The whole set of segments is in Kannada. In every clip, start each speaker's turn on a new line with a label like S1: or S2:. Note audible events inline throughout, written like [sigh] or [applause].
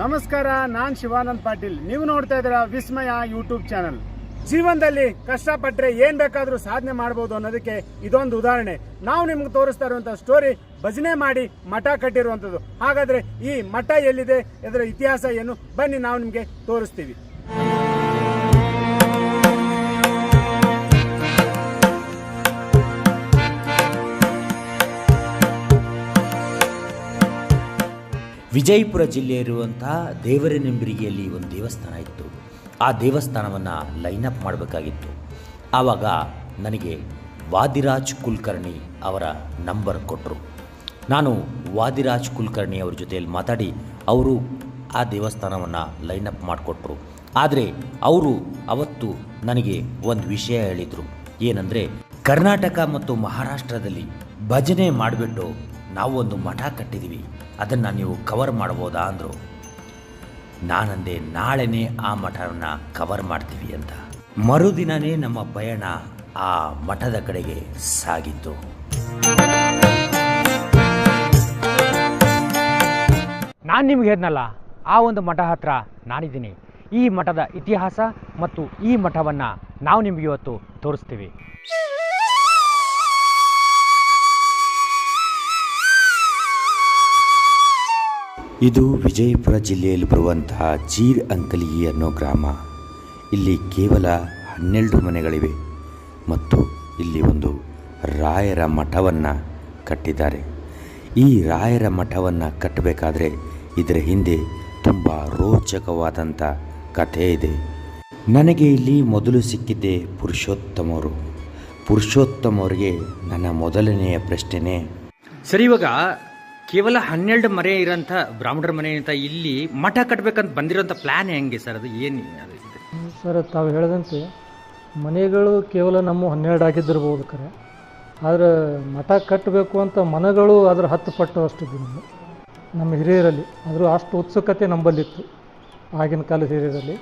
S1: ನಮಸ್ಕಾರ, ನಾನ್ ಶಿವಾನಂದ್ ಪಾಟೀಲ್. ನೀವು ನೋಡ್ತಾ ಇದ್ದೀರಾ ವಿಸ್ಮಯ ಯೂಟ್ಯೂಬ್ ಚಾನಲ್ ಜೀವನದಲ್ಲಿ ಕಷ್ಟಪಟ್ಟರೆ ಏನ್ ಬೇಕಾದ್ರೂ ಸಾಧನೆ ಮಾಡಬಹುದು ಅನ್ನೋದಕ್ಕೆ ಇದೊಂದು ಉದಾಹರಣೆ. ನಾವು ನಿಮ್ಗೆ ತೋರಿಸ್ತಾ ಇರುವಂತ ಸ್ಟೋರಿ ಭಜನೆ ಮಾಡಿ ಮಠ ಕಟ್ಟಿರುವಂತದ್ದು. ಹಾಗಾದ್ರೆ ಈ ಮಠ ಎಲ್ಲಿದೆ? ಇದರ ಇತಿಹಾಸ ಏನು? ಬನ್ನಿ ನಾವು ನಿಮ್ಗೆ ತೋರಿಸ್ತೀವಿ.
S2: ವಿಜಯಪುರ ಜಿಲ್ಲೆಯಲ್ಲಿರುವಂತಹ ದೇವರನೆಂಬಿರಿಗೆಯಲ್ಲಿ ಒಂದು ದೇವಸ್ಥಾನ ಇತ್ತು. ಆ ದೇವಸ್ಥಾನವನ್ನು ಲೈನಪ್ ಮಾಡಬೇಕಾಗಿತ್ತು. ಆವಾಗ ನನಗೆ ವಾದಿರಾಜ್ ಕುಲಕರ್ಣಿ ಅವರ ನಂಬರ್ ಕೊಟ್ಟರು ನಾನು ವಾದಿರಾಜ್ ಕುಲಕರ್ಣಿ ಅವ್ರ ಜೊತೆಯಲ್ಲಿ ಮಾತಾಡಿ ಅವರು ಆ ದೇವಸ್ಥಾನವನ್ನು ಲೈನಪ್ ಮಾಡಿಕೊಟ್ರು. ಆದರೆ ಅವರು ಅವತ್ತು ನನಗೆ ಒಂದು ವಿಷಯ ಹೇಳಿದರು. ಏನಂದರೆ, ಕರ್ನಾಟಕ ಮತ್ತು ಮಹಾರಾಷ್ಟ್ರದಲ್ಲಿ ಭಜನೆ ಮಾಡಿಬಿಟ್ಟು ನಾವು ಒಂದು ಮಠ ಕಟ್ಟಿದ್ದೀವಿ ಅದನ್ನು ನೀವು ಕವರ್ ಮಾಡ್ಬೋದಾ ಅಂದರು. ನಾನಂದೆ ನಾಳೆನೇ ಆ ಮಠವನ್ನು ಕವರ್ ಮಾಡ್ತೀವಿ ಅಂತ. ಮರುದಿನನೇ ನಮ್ಮ ಪಯಣ ಆ ಮಠದ ಕಡೆಗೆ ಸಾಗಿತ್ತು
S3: ನಾನು ನಿಮ್ಗೆ ಹೇಳ್ದಲ್ಲ ಆ ಒಂದು ಮಠ ಹತ್ರ ನಾನಿದ್ದೀನಿ. ಈ ಮಠದ ಇತಿಹಾಸ ಮತ್ತು ಈ ಮಠವನ್ನು ನಾವು ನಿಮಗೆ ಇವತ್ತು ತೋರಿಸ್ತೀವಿ.
S2: ಇದು ವಿಜಯಪುರ ಜಿಲ್ಲೆಯಲ್ಲಿ ಬರುವಂತಹ ಜೀರ್ ಅಂಕಲಿಗಿ ಅನ್ನೋ ಗ್ರಾಮ. ಇಲ್ಲಿ ಕೇವಲ ಹನ್ನೆರಡು ಮನೆಗಳಿವೆ ಮತ್ತು ಇಲ್ಲಿ ಒಂದು ರಾಯರ ಮಠವನ್ನು ಕಟ್ಟಿದ್ದಾರೆ. ಈ ರಾಯರ ಮಠವನ್ನು ಕಟ್ಟಬೇಕಾದ್ರೆ ಇದರ ಹಿಂದೆ ತುಂಬ ರೋಚಕವಾದಂಥ ಕಥೆ ಇದೆ. ನನಗೆ ಇಲ್ಲಿ ಮೊದಲು ಸಿಕ್ಕಿದ್ದೆ ಪುರುಷೋತ್ತಮರು. ಪುರುಷೋತ್ತಮರಿಗೆ ನನ್ನ ಮೊದಲನೆಯ ಪ್ರಶ್ನೆನೇ,
S3: ಸರಿ ಇವಾಗ ಕೇವಲ ಹನ್ನೆರಡು ಮನೆ ಇರೋಂಥ ಬ್ರಾಹ್ಮಣರ ಮನೆ ಅಂತ ಇಲ್ಲಿ ಮಠ ಕಟ್ಟಬೇಕಂತ ಬಂದಿರೋಂಥ ಪ್ಲ್ಯಾನ್ ಹೆಂಗೆ ಸರ್? ಅದು ಏನು
S4: ಸರ್, ತಾವು ಹೇಳಿದಂತೆ ಮನೆಗಳು ಕೇವಲ ನಮ್ಮ ಹನ್ನೆರಡು ಆಗಿದ್ದಿರ್ಬೋದು ಕರೆ. ಆದರೆ ಮಠ ಕಟ್ಟಬೇಕು ಅಂತ ಮನಗಳು ಅದರ ಹತ್ತು ಪಟ್ಟು ಅಷ್ಟು ನಮ್ಮ ನಮ್ಮ ಹಿರಿಯರಲ್ಲಿ. ಆದರೂ ಅಷ್ಟು ಉತ್ಸುಕತೆ ನಂಬಲ್ಲಿತ್ತು ಆಗಿನ ಕಾಲದ ಹಿರಿಯರಲ್ಲಿ.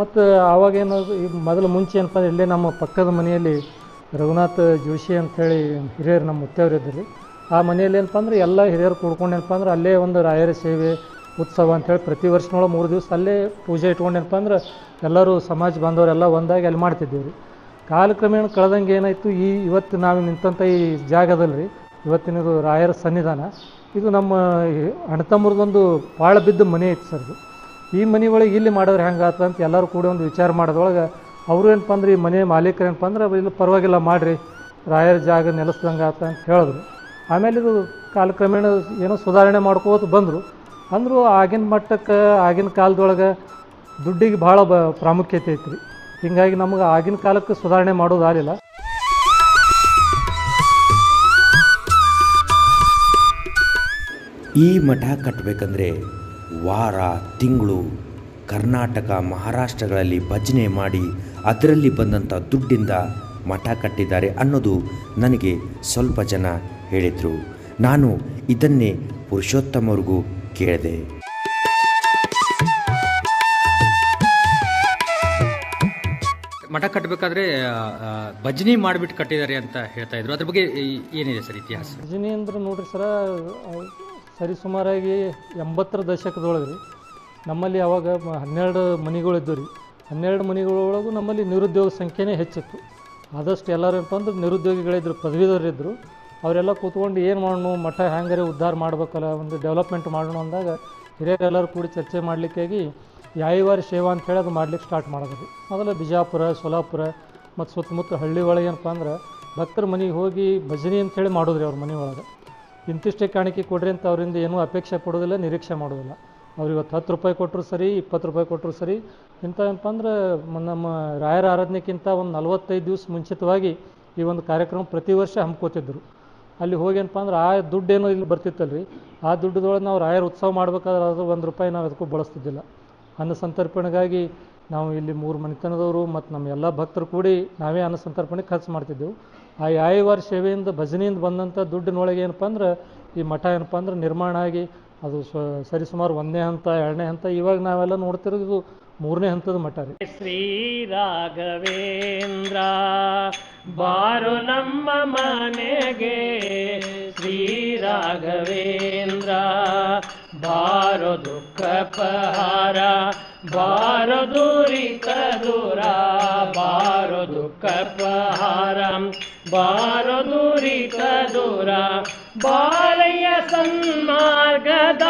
S4: ಮತ್ತು ಆವಾಗೇನು ಈಗ ಮೊದಲು ಮುಂಚೆ ಏನಪ್ಪ ಅಂದ್ರೆ ಇಲ್ಲೇ ನಮ್ಮ ಪಕ್ಕದ ಮನೆಯಲ್ಲಿ ರಘುನಾಥ್ ಜೋಶಿ ಅಂಥೇಳಿ ಹಿರಿಯರು ನಮ್ಮ ಮುತ್ತೇವ್ರು ಇದ್ದರು ಆ ಮನೆಯಲ್ಲಿ ಏನಪ್ಪ ಅಂದ್ರೆ ಎಲ್ಲ ಹಿರಿಯರು ಕೂಡ್ಕೊಂಡು ಏನಪ್ಪ ಅಂದ್ರೆ ಅಲ್ಲೇ ಒಂದು ರಾಯರ ಸೇವೆ, ಉತ್ಸವ ಅಂತೇಳಿ ಪ್ರತಿ ವರ್ಷನೊಳಗೆ ಮೂರು ದಿವಸ ಅಲ್ಲೇ ಪೂಜೆ ಇಟ್ಕೊಂಡೇನಪ್ಪ ಅಂದ್ರೆ ಎಲ್ಲರೂ ಸಮಾಜ ಬಾಂಧವರೆಲ್ಲ ಒಂದಾಗಿ ಅಲ್ಲಿ ಮಾಡ್ತಿದ್ದೀವಿ ರೀ ಕಾಲಕ್ರಮೇಣ ಕಳೆದಂಗೆ ಏನಾಯಿತು, ಈ ಇವತ್ತು ನಾವು ನಿಂತಂಥ ಈ ಜಾಗದಲ್ಲಿ ರೀ ಇವತ್ತಿನದು ರಾಯರ ಸನ್ನಿಧಾನ, ಇದು ನಮ್ಮ ಅಣ್ಣತಮ್ಮರದೊಂದು ಪಾಳ ಬಿದ್ದ ಮನೆ ಐತೆ ಸರ್ ಇದು. ಈ ಮನೆ ಒಳಗೆ ಇಲ್ಲಿ ಮಾಡಿದ್ರೆ ಹೆಂಗೆ ಆತ ಅಂತ ಎಲ್ಲರೂ ಕೂಡ ಒಂದು ವಿಚಾರ ಮಾಡೋದ್ರೊಳಗೆ ಅವರು ಏನಪ್ಪ ಅಂದ್ರೆ ಈ ಮನೆ ಮಾಲೀಕರು ಏನಪ್ಪ ಅಂದ್ರೆ ಇಲ್ಲಿ ಪರವಾಗಿಲ್ಲ ಮಾಡಿರಿ, ರಾಯರ ಜಾಗ ನೆಲೆಸ್ದಂಗೆ ಆತ ಅಂತ ಹೇಳಿದ್ರು. ಆಮೇಲೆ ಇದು ಕಾಲಕ್ರಮೇಣ ಏನೋ ಸುಧಾರಣೆ ಮಾಡ್ಕೋತ ಬಂದರು. ಅಂದರೂ ಆಗಿನ ಮಟ್ಟಕ್ಕೆ, ಆಗಿನ ಕಾಲದೊಳಗೆ ದುಡ್ಡಿಗೆ ಭಾಳ ಬ ಪ್ರಾಮುಖ್ಯತೆ ಐತ್ರಿ. ಹೀಗಾಗಿ ನಮಗೆ ಆಗಿನ ಕಾಲಕ್ಕೆ ಸುಧಾರಣೆ ಮಾಡೋದಾಗಲಿಲ್ಲ
S2: ಈ ಮಠ ಕಟ್ಟಬೇಕಂದ್ರೆ ವಾರ, ತಿಂಗಳು ಕರ್ನಾಟಕ, ಮಹಾರಾಷ್ಟ್ರಗಳಲ್ಲಿ ಭಜನೆ ಮಾಡಿ ಅದರಲ್ಲಿ ಬಂದಂಥ ದುಡ್ಡಿಂದ ಮಠ ಕಟ್ಟಿದ್ದಾರೆ ಅನ್ನೋದು ನನಗೆ ಸ್ವಲ್ಪ ಜನ ಹೇಳಿದರು. ನಾನು ಇದನ್ನೇ ಪುರುಷೋತ್ತಮವ್ರಿಗೂ ಕೇಳಿದೆ.
S3: ಮಠ ಕಟ್ಟಬೇಕಾದ್ರೆ ಭಜನಿ ಮಾಡಿಬಿಟ್ಟು ಕಟ್ಟಿದ್ದಾರೆ ಅಂತ ಹೇಳ್ತಾ ಇದ್ರು. ಅದ್ರ ಬಗ್ಗೆ ಏನಿದೆ ಸರ್ ಇತಿಹಾಸ?
S4: ಭಜನಿ ಅಂದ್ರೆ ನೋಡ್ರಿ ಸರ ಸರಿ ಸುಮಾರಾಗಿ ಎಂಬತ್ತರ ದಶಕದೊಳಗೆ ರೀ ನಮ್ಮಲ್ಲಿ ಅವಾಗ ಮ- ಹನ್ನೆರಡು ಮನೆಗಳಿದ್ದು ರೀ. ಹನ್ನೆರಡು ಮನೆಗಳೊಳಗೂ ನಮ್ಮಲ್ಲಿ ನಿರುದ್ಯೋಗ ಸಂಖ್ಯೆನೇ ಹೆಚ್ಚಿತ್ತು. ಆದಷ್ಟು ಎಲ್ಲರೂ ಏನಪ್ಪ ಅಂದ್ರೆ ನಿರುದ್ಯೋಗಿಗಳಿದ್ರು ಪದವೀಧರಿದ್ದರು ಅವರೆಲ್ಲ ಕೂತ್ಕೊಂಡು ಏನು ಮಾಡೋಣ ಮಠ ಹ್ಯಾಂಗರೆ ಉದ್ಧಾರ ಮಾಡ್ಬೇಕಲ್ಲ, ಒಂದು ಡೆವಲಪ್ಮೆಂಟ್ ಮಾಡೋಣ ಅಂದಾಗ ಹಿರಿಯರೆಲ್ಲರೂ ಕೂಡಿ ಚರ್ಚೆ ಮಾಡಲಿಕ್ಕಾಗಿ ಯಾಯಿವಾರಿ ಸೇವಾ ಅಂತ ಹೇಳಿ ಅದು ಮಾಡ್ಲಿಕ್ಕೆ ಸ್ಟಾರ್ಟ್ ಮಾಡಿದ್ರಿ. ಮೊದಲು ಬಿಜಾಪುರ, ಸೋಲಾಪುರ ಮತ್ತು ಸುತ್ತಮುತ್ತ ಹಳ್ಳಿ ಒಳಗೆ ಏನಪ್ಪ ಅಂದ್ರೆ ಭಕ್ತರ ಮನೆಗೆ ಹೋಗಿ ಭಜನೆ ಅಂತೇಳಿ ಮಾಡೋದ್ರಿ ಅವ್ರ ಮನೆ ಒಳಗೆ. ಇಂತಿಷ್ಟೇ ಕಾಣಿಕೆ ಕೊಡ್ರಿ ಅಂತ ಅವರಿಂದ ಏನೂ ಅಪೇಕ್ಷೆ ಪಡೋದಿಲ್ಲ ನಿರೀಕ್ಷೆ ಮಾಡೋದಿಲ್ಲ. ಅವ್ರು ಇವತ್ತು ಹತ್ತು ರೂಪಾಯಿ ಕೊಟ್ಟರು ಸರಿ, ಇಪ್ಪತ್ತು ರೂಪಾಯಿ ಕೊಟ್ಟರು ಸರಿ. ಇಂಥ ಏನಪ್ಪ ಅಂದ್ರೆ ನಮ್ಮ ರಾಯರ ಆರಾಧನೆಗಿಂತ ಒಂದು ನಲವತ್ತೈದು ದಿವಸ ಮುಂಚಿತವಾಗಿ ಈ ಒಂದು ಕಾರ್ಯಕ್ರಮ ಪ್ರತಿ ವರ್ಷ ಹಮ್ಕೋತಿದ್ರು. ಅಲ್ಲಿ ಹೋಗೇನಪ್ಪ ಅಂದ್ರೆ ಆ ದುಡ್ಡೇನೋ ಇಲ್ಲಿ ಬರ್ತಿತ್ತಲ್ರಿ. ಆ ದುಡ್ಡದೊಳಗೆ ನಾವು ರಾಯರ ಉತ್ಸವ ಮಾಡ್ಬೇಕಾದ್ರೆ ಅದು ಒಂದು ರೂಪಾಯಿ ನಾವು ಅದಕ್ಕೂ ಬಳಸ್ತಿದ್ದಿಲ್ಲ. ಅನ್ನ ಸಂತರ್ಪಣೆಗಾಗಿ ನಾವು ಇಲ್ಲಿ ಮೂರು ಮನೆತನದವರು ಮತ್ತು ನಮ್ಮ ಎಲ್ಲ ಭಕ್ತರು ಕೂಡಿ ನಾವೇ ಅನ್ನ ಸಂತರ್ಪಣೆ ಖರ್ಚು ಮಾಡ್ತಿದ್ದೆವು. ಆ ಯಾಯವಾರ ಸೇವೆಯಿಂದ ಭಜನೆಯಿಂದ ಬಂದಂಥ ದುಡ್ಡಿನೊಳಗೆ ಏನಪ್ಪ ಅಂದ್ರೆ ಈ ಮಠ ಏನಪ್ಪ ಅಂದ್ರೆ ನಿರ್ಮಾಣ ಆಗಿ ಅದು ಸರಿಸುಮಾರು ಒಂದನೇ ಹಂತ, ಎರಡನೇ ಹಂತ ಇವಾಗ ನಾವೆಲ್ಲ ನೋಡ್ತಿರೋದು ಇದು ಮೂರನೇ ಹಂತದ ಮಠ ರೀ.
S5: ಶ್ರೀ ರಾಘವೇಂದ್ರ, ಬಾರು ನಮ್ಮ ಮನೆಗೆ. ಶ್ರೀ ರಾಘವೇಂದ್ರ, ಬಾರೋ ದುಃಖ ಪಹಾರ ಬಾರೋ ದುರಿತ ದೂರ, ಬಾರೋ ದುಃಖ ಪಹಾರ ಬಾರೋ ದುರಿತ ದೂರ, ಬಾಲಯ್ಯ ಸನ್ಮಾರ್ಗದ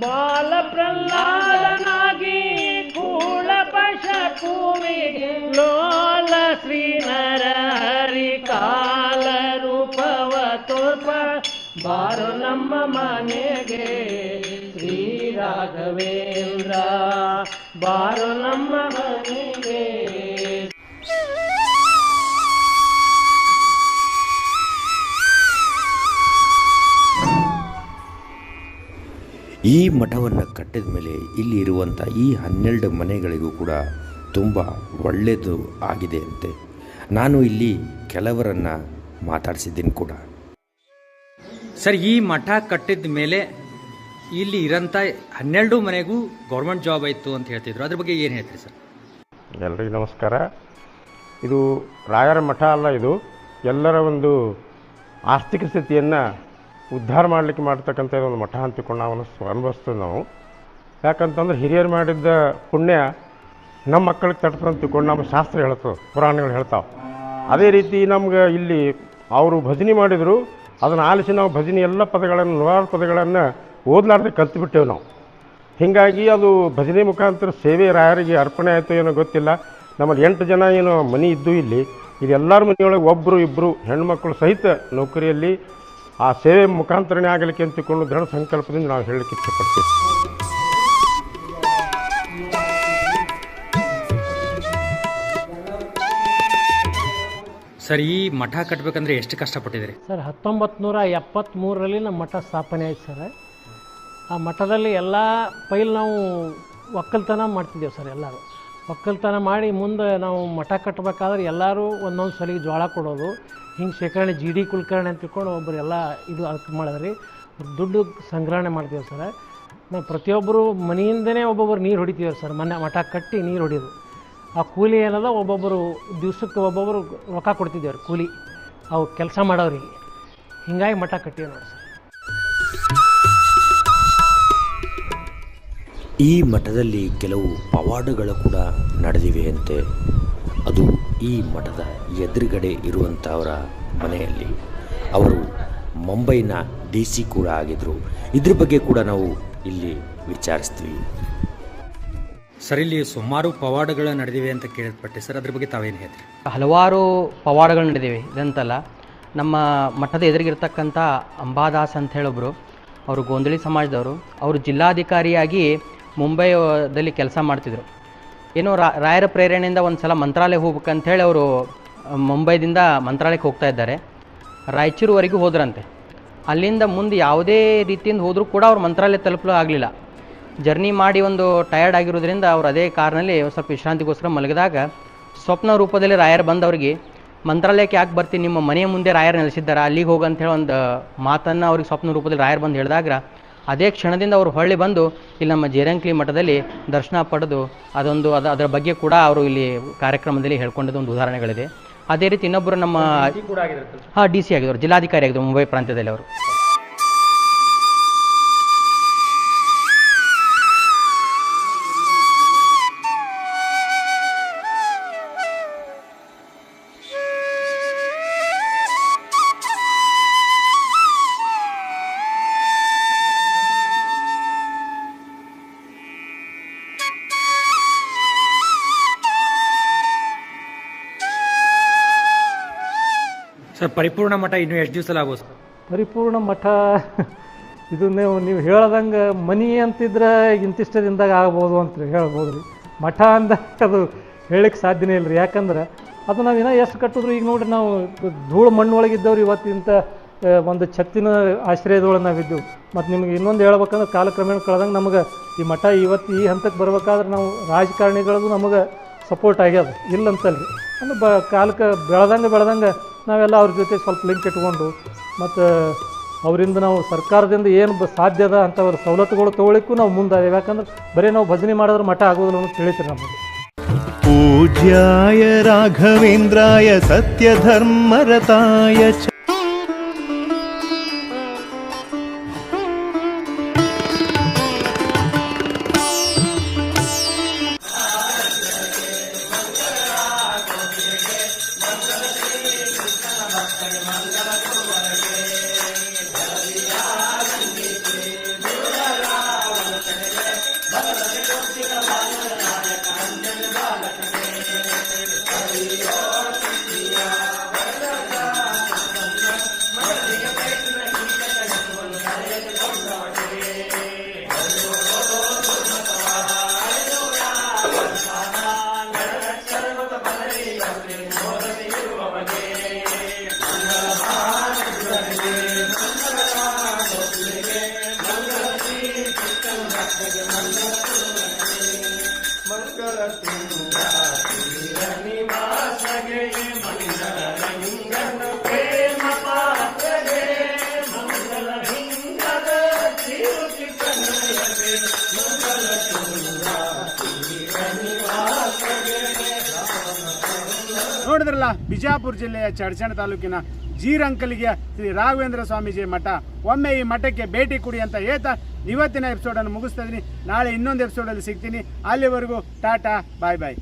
S5: ಬಾಲ ಪ್ರಹ್ಲಾದನಾಗಿ ಕೂಳ ಪಶ ಕೂವಿಗೆ ಲೋಲ ಶ್ರೀ ಕಾಲ ರೂಪವ ತೋರ್ಪ. ಬಾರು ನಮ್ಮ ಮನೆಗೆ ಶ್ರೀ ರಾಘವೇಂದ್ರ. ಬಾರು ನಮ್ಮ
S2: ಈ ಮಠವನ್ನು ಕಟ್ಟಿದ ಮೇಲೆ ಇಲ್ಲಿ ಇರುವಂಥ ಈ ಹನ್ನೆರಡು ಮನೆಗಳಿಗೂ ಕೂಡ ತುಂಬ ಒಳ್ಳೆಯದು ಆಗಿದೆ ಅಂತೆ. ನಾನು ಇಲ್ಲಿ ಕೆಲವರನ್ನು ಮಾತಾಡಿಸಿದ್ದೀನಿ ಕೂಡ.
S3: ಸರ್ ಈ ಮಠ ಕಟ್ಟಿದ ಮೇಲೆ ಇಲ್ಲಿ ಇರೋಂಥ ಹನ್ನೆರಡು ಮನೆಗೂ ಗೌರ್ಮೆಂಟ್ ಜಾಬ್ ಆಯಿತು ಅಂತ ಹೇಳ್ತಿದ್ರು. ಅದ್ರ ಬಗ್ಗೆ ಏನು ಹೇಳ್ತೀರಿ ಸರ್?
S6: ಎಲ್ರಿಗೂ ನಮಸ್ಕಾರ. ಇದು ರಾಯರ ಮಠ ಅಲ್ಲ ಇದು. ಎಲ್ಲರ ಒಂದು ಆರ್ಥಿಕ ಸ್ಥಿತಿಯನ್ನು ಉದ್ಧಾರ ಮಾಡಲಿಕ್ಕೆ ಮಾಡ್ತಕ್ಕಂಥ ಒಂದು ಮಠ ಅಂತಿಕೊಂಡು ನಾವು ಅನುಭವಿಸ್ತೀವಿ ನಾವು. ಯಾಕಂತಂದ್ರೆ ಹಿರಿಯರು ಮಾಡಿದ್ದ ಪುಣ್ಯ ನಮ್ಮ ಮಕ್ಕಳಿಗೆ ತಟ್ತಂತ ತಿಳ್ಕೊಂಡು ನಮ್ಮ ಶಾಸ್ತ್ರ ಹೇಳ್ತದೆ, ಪುರಾಣಗಳು ಹೇಳ್ತಾವೆ. ಅದೇ ರೀತಿ ನಮ್ಗೆ ಇಲ್ಲಿ ಅವರು ಭಜನೆ ಮಾಡಿದರು, ಅದನ್ನು ಆಲಿಸಿ ನಾವು ಭಜನೆ ಎಲ್ಲ ಪದಗಳನ್ನು, ನೂರಾರು ಪದಗಳನ್ನು ಓದಲಾರ್ದೆ ಕಲ್ತ್ಬಿಟ್ಟೇವೆ ನಾವು. ಹೀಗಾಗಿ ಅದು ಭಜನೆ ಮುಖಾಂತರ ಸೇವೆ ರಾಯರಿಗೆ ಅರ್ಪಣೆ ಆಯಿತು ಏನೋ ಗೊತ್ತಿಲ್ಲ. ನಮ್ಮಲ್ಲಿ ಎಂಟು ಜನ ಏನು ಮನೆ ಇದ್ದು ಇಲ್ಲಿ ಇದೆಲ್ಲರ ಮನೆಯೊಳಗೆ ಒಬ್ಬರು ಇಬ್ಬರು ಹೆಣ್ಮಕ್ಳು ಸಹಿತ ನೌಕರಿಯಲ್ಲಿ ಆ ಸೇವೆ ಮುಖಾಂತರನೇ ಆಗಲಿಕ್ಕೆ ಅಂತಿಕೊಂಡು ದೃಢ ಸಂಕಲ್ಪದಿಂದ ನಾವು ಹೇಳಲಿಕ್ಕೆ ಇಷ್ಟಪಡ್ತೀವಿ.
S3: ಸರ್ ಈ ಮಠ ಕಟ್ಟಬೇಕಂದ್ರೆ ಎಷ್ಟು ಕಷ್ಟಪಟ್ಟಿದ್ದೀರಿ?
S5: ಸರ್ ಹತ್ತೊಂಬತ್ತು ನೂರ ಎಪ್ಪತ್ತ್ಮೂರರಲ್ಲಿ ನಮ್ಮ ಮಠ ಸ್ಥಾಪನೆ ಆಯ್ತು ಸರ್. ಆ ಮಠದಲ್ಲಿ ಎಲ್ಲ ಪೈಲ್ ನಾವು ಒಕ್ಕಲ್ತನ ಮಾಡ್ತಿದ್ದೇವೆ ಸರ್ ಎಲ್ಲರೂ. ಒಕ್ಕಲ್ತನ ಮಾಡಿ ಮುಂದೆ ನಾವು ಮಠ ಕಟ್ಟಬೇಕಾದ್ರೆ ಎಲ್ಲರೂ ಒಂದೊಂದು ಸಲಿಗೆ ಜೋಳ ಕೊಡೋದು. ಹಿಂಗೆ ಶೇಖರಣೆ, ಜಿ ಡಿ ಕುಲಕರ್ಣಿ ಅಂತ ತಿಳ್ಕೊಂಡು ಒಬ್ಬರು ಎಲ್ಲ ಇದು ಅದಕ್ಕೆ ಮಾಡಿದ್ರಿ. ದುಡ್ಡು ಸಂಗ್ರಹಣೆ ಮಾಡ್ತೀವಿ ಸರ್. ನಾವು ಪ್ರತಿಯೊಬ್ಬರು ಮನೆಯಿಂದನೇ ಒಬ್ಬೊಬ್ಬರು ನೀರು ಹೊಡಿತೀವಿ ಸರ್. ಮನೆ, ಮಠ ಕಟ್ಟಿ ನೀರು ಹೊಡಿಯೋದು. ಆ ಕೂಲಿ ಏನದ ಒಬ್ಬೊಬ್ಬರು ದಿವ್ಸಕ್ಕೆ ಒಬ್ಬೊಬ್ಬರು ರೊಕ್ಕ ಕೊಡ್ತಿದ್ದೇವ್ರಿ ಕೂಲಿ. ಅವು ಕೆಲಸ ಮಾಡೋರಿಗೆ ಹಿಂಗಾಗಿ ಮಠ ಕಟ್ಟಿವಿ ನೋಡಿ ಸರ್.
S2: ಈ ಮಠದಲ್ಲಿ ಕೆಲವು ಪವಾಡಗಳು ಕೂಡ ನಡೆದಿವೆ ಅಂತೆ ಅದು ಈ ಮಠದ ಎದುರುಗಡೆ ಇರುವಂಥವರ ಮನೆಯಲ್ಲಿ. ಅವರು ಮುಂಬೈನ ಡಿ ಸಿ ಕೂಡ ಆಗಿದ್ದರು ಇದ್ರ ಬಗ್ಗೆ ಕೂಡ ನಾವು ಇಲ್ಲಿ ವಿಚಾರಿಸ್ತೀವಿ.
S3: ಸರ್ ಇಲ್ಲಿ ಸುಮಾರು ಪವಾಡಗಳು ನಡೆದಿವೆ ಅಂತ ಕೇಳಲ್ಪಟ್ಟೆ ಸರ್ ಅದ್ರ ಬಗ್ಗೆ ತಾವೇನು ಹೇಳ್ತೀರಿ?
S7: ಹಲವಾರು ಪವಾಡಗಳು ನಡೆದಿವೆ. ಇದಂತಲ್ಲ ನಮ್ಮ ಮಠದ ಎದುರಿಗಿರ್ತಕ್ಕಂಥ ಅಂಬಾದಾಸ್ ಅಂತ ಹೇಳೊಬ್ರು ಅವರು ಗೋಂದಳಿ ಸಮಾಜದವರು. ಅವರು ಜಿಲ್ಲಾಧಿಕಾರಿಯಾಗಿ ಮುಂಬೈದಲ್ಲಿ ಕೆಲಸ ಮಾಡ್ತಿದ್ರು. ಏನೋ ರಾಯರ ಪ್ರೇರಣೆಯಿಂದ ಒಂದು ಸಲ ಮಂತ್ರಾಲಯ ಹೋಗ್ಬೇಕಂತೇಳಿ ಅವರು ಮುಂಬೈದಿಂದ ಮಂತ್ರಾಲಯಕ್ಕೆ ಹೋಗ್ತಾ ಇದ್ದಾರೆ. ರಾಯಚೂರುವರೆಗೂ ಹೋದ್ರಂತೆ. ಅಲ್ಲಿಂದ ಮುಂದೆ ಯಾವುದೇ ರೀತಿಯಿಂದ ಹೋದರೂ ಕೂಡ ಅವ್ರು ಮಂತ್ರಾಲಯ ತಲುಪಲು ಆಗಲಿಲ್ಲ. ಜರ್ನಿ ಮಾಡಿ ಒಂದು ಟಯರ್ಡ್ ಆಗಿರೋದ್ರಿಂದ ಅವ್ರು ಅದೇ ಕಾರ್ನಲ್ಲಿ ಸ್ವಲ್ಪ ವಿಶ್ರಾಂತಿಗೋಸ್ಕರ ಮಲಗಿದಾಗ ಸ್ವಪ್ನ ರೂಪದಲ್ಲಿ ರಾಯರ್ ಬಂದವರಿಗೆ, ಮಂತ್ರಾಲಯಕ್ಕೆ ಯಾಕೆ ಬರ್ತೀನಿ ನಿಮ್ಮ ಮನೆಯ ಮುಂದೆ ರಾಯರ್ ನೆಲೆಸಿದ್ದಾರೆ? ಅಲ್ಲಿಗೆ ಹೋಗು ಅಂತ ಹೇಳಿ ಒಂದು ಮಾತನ್ನು ಅವ್ರಿಗೆ ಸ್ವಪ್ನ ರೂಪದಲ್ಲಿ ರಾಯರ್ ಬಂದು ಹೇಳಿದಾಗ ಅದೇ ಕ್ಷಣದಿಂದ ಅವರು ಹೊಳ್ಳಿ ಬಂದು ಇಲ್ಲಿ ನಮ್ಮ ಜೇರಂಕ್ಲಿ ಮಠದಲ್ಲಿ ದರ್ಶನ ಪಡೆದು ಅದೊಂದು ಅದು ಅದರ ಬಗ್ಗೆ ಕೂಡ ಅವರು ಇಲ್ಲಿ ಕಾರ್ಯಕ್ರಮದಲ್ಲಿ ಹೇಳ್ಕೊಂಡಿದ್ದು ಒಂದು ಉದಾಹರಣೆಗಳಿದೆ. ಅದೇ ರೀತಿ ಇನ್ನೊಬ್ಬರು ನಮ್ಮ ಹಾಂ ಡಿ ಸಿ ಆಗಿದ್ದರು. ಜಿಲ್ಲಾಧಿಕಾರಿ ಆಗಿದ್ರು ಮುಂಬೈ ಪ್ರಾಂತ್ಯದಲ್ಲಿ ಅವರು.
S3: ಸರ್, ಪರಿಪೂರ್ಣ ಮಠ ಇನ್ನು ಎಷ್ಟು ದಿವಸ ಸರ್?
S4: ಪರಿಪೂರ್ಣ ಮಠ, [laughs] ಇದು ನೀವು ನೀವು ಹೇಳ್ದಂಗೆ ಮನಿ ಅಂತಿದ್ರೆ ಇಂತಿಷ್ಟು ದಿನದಾಗ ಆಗ್ಬೋದು ಅಂತ ಹೇಳ್ಬೋದು ರೀ. ಮಠ ಅಂದಾಗ [laughs] ಅದು ಹೇಳಕ್ಕೆ ಸಾಧ್ಯನೇ ಇಲ್ಲ ರೀ ಯಾಕಂದ್ರೆ ಅದು ನಾವು ಇನ್ನೂ ಎಷ್ಟು ಕಟ್ಟಿದ್ರು ಈಗ ನೋಡಿರಿ ನಾವು ಧೂಳು ಮಣ್ಣೊಳಗೆ ಇದ್ದವ್ರು ಇವತ್ತಿಂತ ಒಂದು ಛತ್ತಿನ ಆಶ್ರಯದೊಳಗೆ ನಾವಿದ್ದೆವು ಮತ್ತು ನಿಮ್ಗೆ ಇನ್ನೊಂದು ಹೇಳ್ಬೇಕಂದ್ರೆ ಕಾಲಕ್ರಮೇಣ ಕಳೆದಂಗೆ ನಮಗೆ ಈ ಮಠ ಇವತ್ತು ಈ ಹಂತಕ್ಕೆ ಬರ್ಬೇಕಾದ್ರೆ ನಾವು ರಾಜಕಾರಣಿಗಳಿಗೂ ನಮಗೆ ಸಪೋರ್ಟ್ ಆಗ್ಯದ. ಇಲ್ಲಂತಲ್ರಿ. ಅಂದ್ರೆ ಬ, ಕಾಲಕ್ಕೆ ಬೆಳೆದಂಗೆ ಬೆಳೆದಂಗೆ ನಾವೆಲ್ಲ ಅವ್ರ ಜೊತೆ ಸ್ವಲ್ಪ ಲಿಂಕ್ ಇಟ್ಕೊಂಡು ಮತ್ತು ಅವರಿಂದ ನಾವು ಸರ್ಕಾರದಿಂದ ಏನು ಬ ಸಾಧ್ಯದ ಅಂಥವ್ರ ಸವಲತ್ತುಗಳು ತೊಗೊಳಿಕ್ಕೂ ನಾವು ಮುಂದೆ ಯಾಕಂದ್ರೆ ಬರೀ ನಾವು ಭಜನೆ ಮಾಡಿದ್ರೆ ಮಠ ಆಗೋದಿಲ್ಲ ಅನ್ನೋದು ತಿಳಿತೀರಿ ನಮಗೆ.
S8: ಪೂಜ್ಯಾಯ ರಾಘವೇಂದ್ರಾಯ ಸತ್ಯಧರ್ಮರತಾಯ ಚ मंगल
S1: ನೋಡಿದ್ರಲ್ಲ, ಬಿಜಾಪುರ ಜಿಲ್ಲೆಯ ಚಡ್ಚಣ ತಾಲೂಕಿನ ಜೀರಂಕಲಿಗೆ ಶ್ರೀ ರಾಘವೇಂದ್ರ ಸ್ವಾಮೀಜಿ ಮಠ. ಒಮ್ಮೆ ಈ ಮಠಕ್ಕೆ ಭೇಟಿ ಕೊಡಿ ಅಂತ ಹೇಳ್ತಾ ಇವತ್ತಿನ ಎಪಿಸೋಡನ್ನು ಮುಗಿಸ್ತಾ ಇದ್ದೀನಿ ನಾಳೆ ಇನ್ನೊಂದು ಎಪಿಸೋಡಲ್ಲಿ ಸಿಗ್ತೀನಿ. ಅಲ್ಲಿವರೆಗೂ ಟಾಟಾ, ಬಾಯ್ ಬಾಯ್.